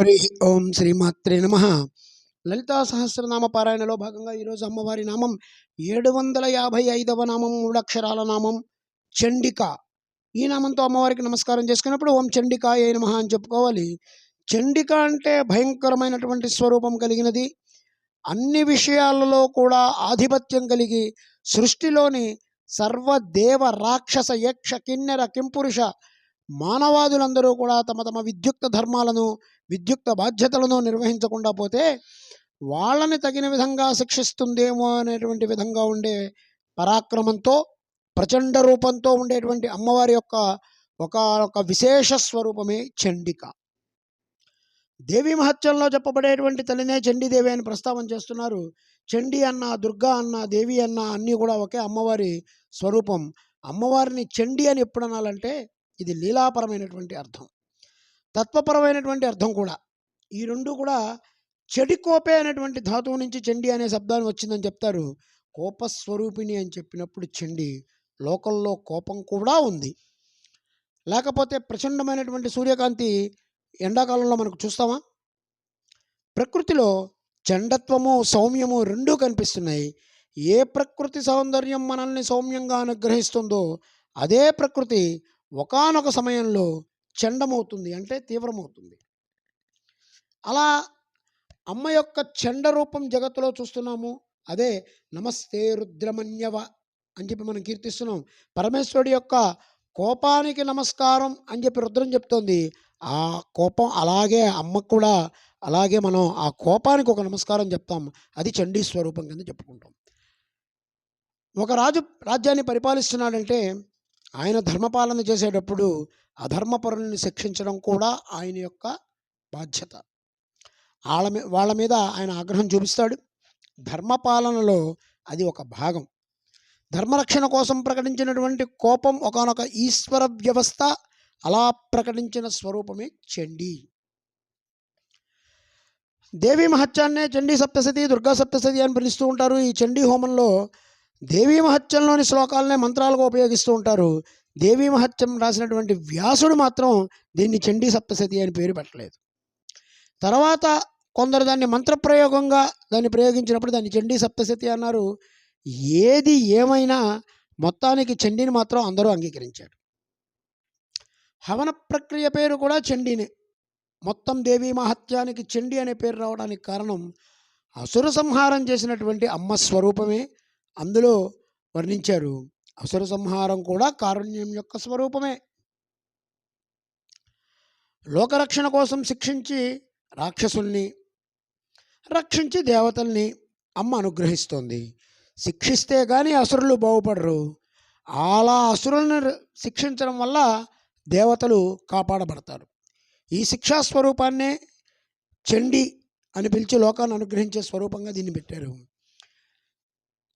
హరి ఓం శ్రీమాత్రే నమ. లలితా సహస్రనామ పారాయణలో భాగంగా ఈరోజు అమ్మవారి నామం ఏడు వందల యాభై ఐదవ నామం మూడక్షరాల నామం చండిక. ఈ నామంతో అమ్మవారికి నమస్కారం చేసుకున్నప్పుడు ఓం చండిక ఏ నమ అని చెప్పుకోవాలి. చండిక అంటే భయంకరమైనటువంటి స్వరూపం కలిగినది. అన్ని విషయాలలో కూడా ఆధిపత్యం కలిగి సృష్టిలోని సర్వదేవ రాక్షస యక్ష కిన్నెర కింపురుష మానవాదులందరూ కూడా తమ తమ విద్యుక్త ధర్మాలను విద్యుక్త బాధ్యతలను నిర్వహించకుండా పోతే వాళ్ళని తగిన విధంగా శిక్షిస్తుందేమో అనేటువంటి విధంగా ఉండే పరాక్రమంతో ప్రచండ రూపంతో ఉండేటువంటి అమ్మవారి యొక్క ఒక ఒక విశేష స్వరూపమే చండిక. దేవి మహత్యంలో చెప్పబడేటువంటి తల్లినే చండీదేవి అని ప్రస్తావన చేస్తున్నారు. చండి అన్న దుర్గా అన్న దేవి అన్న అన్నీ కూడా ఒకే అమ్మవారి స్వరూపం. అమ్మవారిని చండి అని ఎప్పుడు అనాలంటే ఇది లీలాపరమైనటువంటి అర్థం. తత్వపరమైనటువంటి అర్థం కూడా. ఈ రెండు కూడా చెడి కోపే అనేటువంటి ధాతువు నుంచి చండి అనే శబ్దాన్ని వచ్చిందని చెప్తారు. కోపస్వరూపిణి అని చెప్పినప్పుడు చండి లోకంలో కోపం కూడా ఉంది. లేకపోతే ప్రచండమైనటువంటి సూర్యకాంతి ఎండాకాలంలో మనకు చూస్తామా? ప్రకృతిలో చండత్వము సౌమ్యము రెండూ కనిపిస్తున్నాయి. ఏ ప్రకృతి సౌందర్యం మనల్ని సౌమ్యంగా అనుగ్రహిస్తుందో అదే ప్రకృతి ఒకానొక సమయంలో చెండమవుతుంది అంటే తీవ్రమవుతుంది. అలా అమ్మ యొక్క చండ రూపం జగత్తులో చూస్తున్నాము. అదే నమస్తే రుద్రమన్యవ అని చెప్పి మనం కీర్తిస్తున్నాం. పరమేశ్వరుడి యొక్క కోపానికి నమస్కారం అని చెప్పి రుద్రం చెప్తోంది. ఆ కోపం అలాగే అమ్మకు కూడా అలాగే మనం ఆ కోపానికి ఒక నమస్కారం చెప్తాం. అది చండీ స్వరూపం కింద చెప్పుకుంటాం. ఒక రాజు రాజ్యాన్ని పరిపాలిస్తున్నాడంటే ఆయన ధర్మపాలన చేసేటప్పుడు అధర్మపరులను శిక్షించడం కూడా ఆయన యొక్క బాధ్యత. వాళ్ళ వాళ్ళ మీద ఆయన ఆగ్రహం చూపిస్తాడు. ధర్మపాలనలో అది ఒక భాగం. ధర్మరక్షణ కోసం ప్రకటించినటువంటి కోపం ఒకనొక ఈశ్వర వ్యవస్థ అలా ప్రకటించిన స్వరూపమే చండీ. దేవీ మహత్యాన్నే చండీ సప్తసతి దుర్గా సప్తసతి అని పిలుస్తూ ఉంటారు. ఈ చండీ హోమంలో దేవీ మహత్యంలోని శ్లోకాలనే మంత్రాలుగా ఉపయోగిస్తూ ఉంటారు. దేవీ మహత్యం రాసినటువంటి వ్యాసుడు మాత్రం దీన్ని చండీ సప్తశతి అని పేరు పెట్టలేదు. తర్వాత కొందరు దాన్ని మంత్రప్రయోగంగా దాన్ని ప్రయోగించినప్పుడు దాన్ని చండీ సప్తశతి అన్నారు. ఏది ఏమైనా మొత్తానికి చండీని మాత్రం అందరూ అంగీకరించారు. హవన ప్రక్రియ పేరు కూడా చండీనే. మొత్తం దేవీ మహత్యానికి చండి అనే పేరు రావడానికి కారణం అసుర సంహారం చేసినటువంటి అమ్మ స్వరూపమే. అందులో వర్ణించారు. అసుర సంహారం కూడా కారుణ్యం యొక్క స్వరూపమే. లోకరక్షణ కోసం శిక్షించి రాక్షసుల్ని రక్షించి దేవతల్ని అమ్మ అనుగ్రహిస్తోంది. శిక్షిస్తే కానీ అసురులు బాగుపడరు. అలా అసురులను శిక్షించడం వల్ల దేవతలు కాపాడబడతారు. ఈ శిక్షా స్వరూపాన్నే చండి అని పిలిచి లోకాన్ని అనుగ్రహించే స్వరూపంగా దీన్ని పెట్టారు.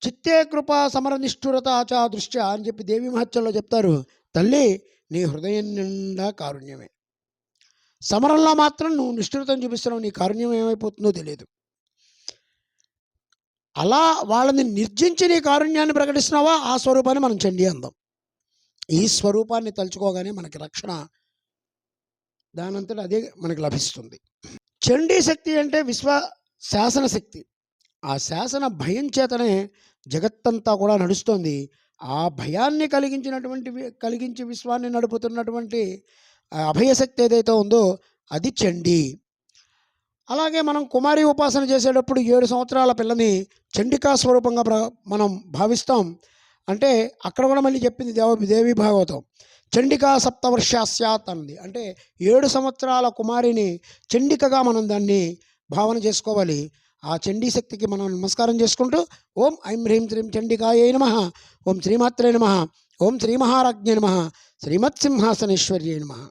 చిత్తే కృప సమర నిష్ఠురత ఆచా దృష్ట్యా అని చెప్పి దేవి మహత్యంలో చెప్తారు. తల్లి నీ హృదయం నిండా కారుణ్యమే. సమరంలో మాత్రం నువ్వు నిష్ఠురతను చూపిస్తున్నావు నీ కారుణ్యం ఏమైపోతుందో తెలియదు. అలా వాళ్ళని నిర్జించి నీ కారుణ్యాన్ని ప్రకటిస్తున్నావా? ఆ స్వరూపాన్ని మనం చండి అందాం. ఈ స్వరూపాన్ని తలుచుకోగానే మనకి రక్షణ దానంతట అదే మనకు లభిస్తుంది. చండీ శక్తి అంటే విశ్వ శాసన శక్తి ఆ శాసన భయం చేతనే జగత్తంతా కూడా నడుస్తోంది. ఆ భయాన్ని కలిగించినటువంటి కలిగించి విశ్వాన్ని నడుపుతున్నటువంటి అభయశక్తి ఏదైతే ఉందో అది చండీ. అలాగే మనం కుమారి ఉపాసన చేసేటప్పుడు ఏడు సంవత్సరాల పిల్లని చండికా స్వరూపంగా ప్ర మనం భావిస్తాం. అంటే అక్కడ కూడా మళ్ళీ చెప్పింది దేవ దేవి భాగవతం. చండికా సప్తవర్షాస్యాత్ అన్నది అంటే ఏడు సంవత్సరాల కుమారిని చండికగా మనం దాన్ని భావన చేసుకోవాలి. ఆ చండీ శక్తికి మనం నమస్కారం చేసుకుంటూ ఓం ఐం హ్రీం శ్రీం చండికాయ నమ. ఓం శ్రీమాత్రే నమ. ఓం శ్రీ మహారాజ్ఞ నమ. శ్రీమత్సింహాసనేశ్వర్యే నమ.